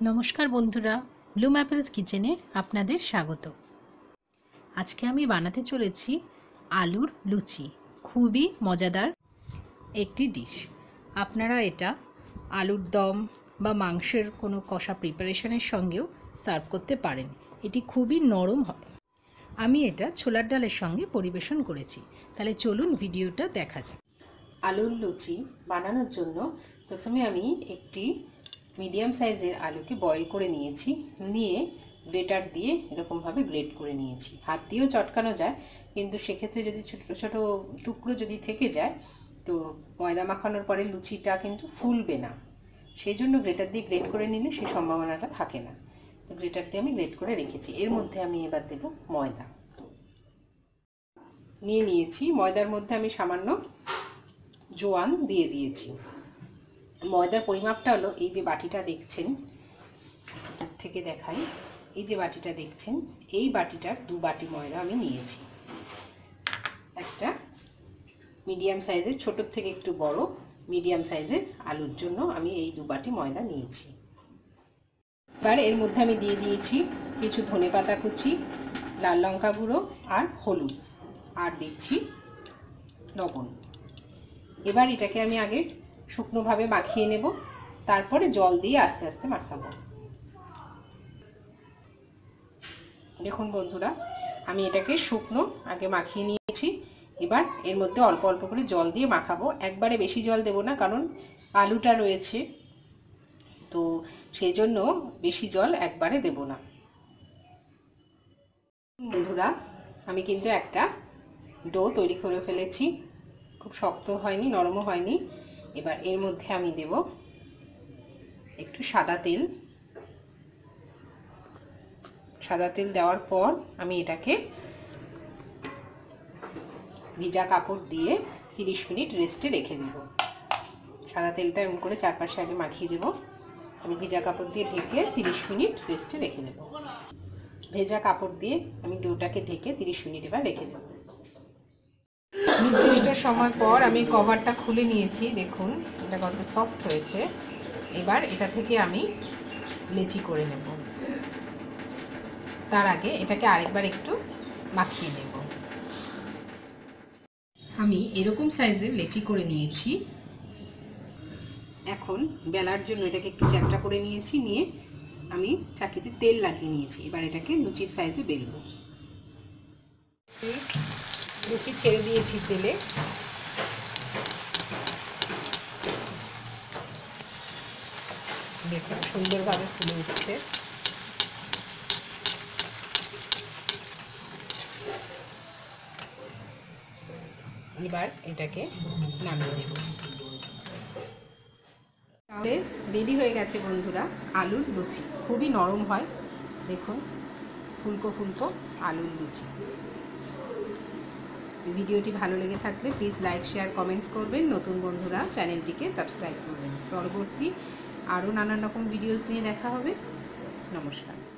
নমস্কার বন্ধুরা Bloom apples কিচেনে আপনাদের স্বাগত। আজকে আমি বানাতে চলেছি আলুর লুচি, খুবই মজাদার একটি ডিশ আপনারা এটা আলুর দম বা মাংসের কোনো কষা প্রিপারেশনের সঙ্গেও সার্ভ করতে পারেন। এটি খুবই নরম হয়। আমি এটা ছোলার ডালের সঙ্গে পরিবেশন করেছি। তাহলে চলুন ভিডিওটা দেখা যাক। আলুর লুচি বানানোর জন্য প্রথমে আমি একটি মিডিয়াম সাইজের আলুকে বয়েল করে নিয়েছি। নিয়ে গ্রেটার দিয়ে এরকমভাবে গ্রেট করে নিয়েছি। হাত দিয়েও চটকানো যায়, কিন্তু সেক্ষেত্রে যদি ছোটো ছোটো টুকরো যদি থেকে যায়, তো ময়দা মাখানোর পরে লুচিটা কিন্তু ফুলবে না। সেই জন্য গ্রেটার দিয়ে গ্রেট করে নিলে সেই সম্ভাবনাটা থাকে না। তো গ্রেটার দিয়ে আমি গ্রেট করে রেখেছি। এর মধ্যে আমি এবার দেব ময়দা। নিয়ে নিয়েছি। ময়দার মধ্যে আমি সামান্য জোয়ান দিয়ে দিয়েছি। ময়দার পরিমাপটা হলো এই যে বাটিটা দেখছেন থেকে দেখাই, এই যে বাটিটা দেখছেন, এই বাটিটার দু বাটি ময়দা আমি নিয়েছি। একটা মিডিয়াম সাইজের, ছোটোর থেকে একটু বড়, মিডিয়াম সাইজের আলুর জন্য আমি এই দু বাটি ময়দা নিয়েছি। এবার এর মধ্যে আমি দিয়ে দিয়েছি কিছু ধনে পাতা কুচি, লাল লঙ্কা গুঁড়ো আর হলুদ, আর দিচ্ছি লবণ। এবার এটাকে আমি আগে শুকনোভাবে মাখিয়ে নেব। তারপরে জল দিয়ে আস্তে আস্তে মাখাবো। দেখুন বন্ধুরা, আমি এটাকে শুকনো আগে মাখিয়ে নিয়েছি। এবার এর মধ্যে অল্প অল্প করে জল দিয়ে মাখাবো। একবারে বেশি জল দেব না, কারণ আলুটা রয়েছে। তো সেই জন্য বেশি জল একবারে দেব না। বন্ধুরা, আমি কিন্তু একটা ডো তৈরি করে ফেলেছি। খুব শক্ত হয়নি, নরমও হয়নি। এবার এর মধ্যে আমি দেব একটু সাদা তেল। সাদা তেল দেওয়ার পর আমি এটাকে ভিজা কাপড় দিয়ে তিরিশ মিনিট রেস্টে রেখে দেব। সাদা তেলটা এমন করে চারপাশে আগে মাখিয়ে দেব। আমি ভিজা কাপড় দিয়ে ঢেকে তিরিশ মিনিট রেস্টে রেখে দেব। ভেজা কাপড় দিয়ে আমি ডোটাকে ঢেকে তিরিশ মিনিট এবার রেখে দেবো। নির্দিষ্ট সময় পর আমি কভারটা খুলে নিয়েছি, দেখুন, এটা কত সফট হয়েছে। এবার এটা থেকে আমি লেচি করে নেব। তার আগে এটাকে আরেকবার একটু মাখিয়ে নেব। আমি এরকম সাইজের লেচি করে নিয়েছি। এখন বেলার জন্য এটাকে একটু চ্যাপটা করে নিয়েছি, নিয়ে আমি চাকিতে তেল লাগিয়ে নিয়েছি। এবার এটাকে লুচির সাইজে বেলবো। লুচি ছেড়ে দিয়েছি তেলে। দেখুন সুন্দরভাবে ফুলে উঠছে। এবার এটাকে নামিয়ে নেব। তাহলে রেডি হয়ে গেছে বন্ধুরা, আলুর লুচি। খুবই নরম হয়। দেখুন, ফুলকো ফুলকো আলুর লুচি। ভিডিওটি ভালো লেগে থাকলে প্লিজ লাইক শেয়ার কমেন্টস করবেন। নতুন বন্ধুরা চ্যানেলটিকে সাবস্ক্রাইব করবেন। পরবর্তী আরও নানান রকম ভিডিওস নিয়ে দেখা হবে। নমস্কার।